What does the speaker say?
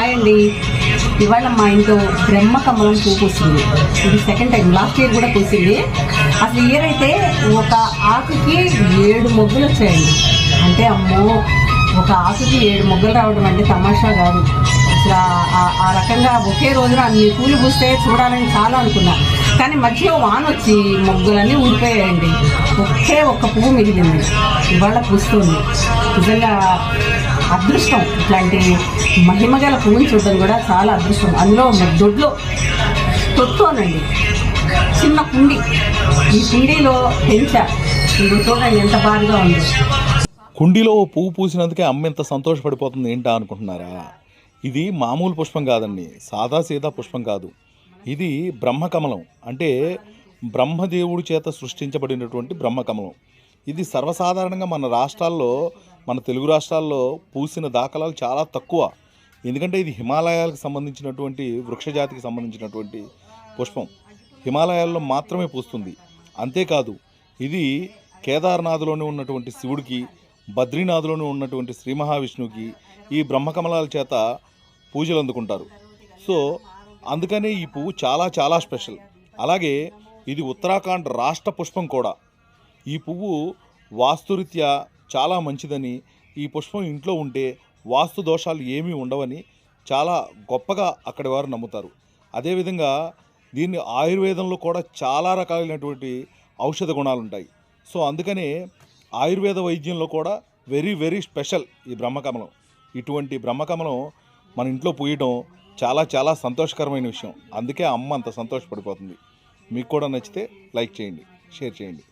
Hi అండి ఇవాళ మా ఇంట్లో బ్రహ్మ కమలం పువ్వు పూసింది. ఇది సెకండ్ టైం లాస్ట్ ఇయర్ కూడా పూసింది. అసలు ఇయర్ అయితే ఒక ఆకుకి ఏడు మొగ్గులు వచ్చాయండి. అంటే అమ్మో ఒక ఆకుకి ఏడు మొగ్గలు రావడం అంటే తమాషా కాదు. అసలు ఆ- రకంగా ఒకే రోజున అన్ని పూలు పూస్తే చూడాలని చాలా అనుకున్నా. కానీ మధ్యలో వాన వచ్చి మొగ్గులన్నీ ఊడిపోయాయండి. ఒకే ఒక్క పువ్వు మిగిలింది. ఇవాళ పూస్తుంది. నిజంగా అదృష్టం. ఇట్లాంటి మహిమగల పువ్వుని చూడడం కూడా చాలా అదృష్టం. అందులో దొడ్లో తొట్టునండి చిన్న కుండి. ఈ కుండీలో పెంచా. ఇది చూడండి ఎంత బాగా ఉంది. కుండీలో పువ్వు పూసినందుకే అమ్మ ఎంత సంతోషపడిపోతుంది ఏంటా అనుకుంటున్నారా? ఇది మామూలు పుష్పం కాదండి. సాదా సీదా పుష్పం కాదు. ఇది బ్రహ్మకమలం అంటే బ్రహ్మదేవుడి చేత సృష్టించబడినటువంటి బ్రహ్మకమలం ఇది సర్వసాధారణంగా మన రాష్ట్రాల్లో మన తెలుగు రాష్ట్రాల్లో పూసిన దాఖలాలు చాలా తక్కువ. ఎందుకంటే ఇది హిమాలయాలకు సంబంధించినటువంటి వృక్షజాతికి సంబంధించినటువంటి పుష్పం. హిమాలయాల్లో మాత్రమే పూస్తుంది. అంతేకాదు ఇది కేదార్నాథ్లోనే ఉన్నటువంటి శివుడికి బద్రీనాథ్లోనే ఉన్నటువంటి శ్రీ మహావిష్ణువుకి ఈ బ్రహ్మకమలాల చేత పూజలు అందుకుంటారు. సో అందుకనే ఈ పువ్వు చాలా చాలా స్పెషల్. అలాగే ఇది ఉత్తరాఖండ్ రాష్ట్ర పుష్పం కూడా. ఈ పువ్వు వాస్తురీత్యా చాలా మంచిదని. ఈ పుష్పం ఇంట్లో ఉంటే వాస్తు దోషాలు ఏమీ ఉండవని చాలా గొప్పగా అక్కడి వారు నమ్ముతారు. అదేవిధంగా దీన్ని ఆయుర్వేదంలో కూడా చాలా రకాలైనటువంటి ఔషధ గుణాలు ఉంటాయి సో అందుకనే ఆయుర్వేద వైద్యంలో కూడా వెరీ వెరీ స్పెషల్ ఈ బ్రహ్మకమలం. ఇటువంటి బ్రహ్మకమలం మన ఇంట్లో పూయడం చాలా చాలా సంతోషకరమైన విషయం. అందుకే అమ్మ అంత సంతోషపడిపోతుంది. మీకు కూడా నచ్చితే లైక్ చేయండి షేర్ చేయండి.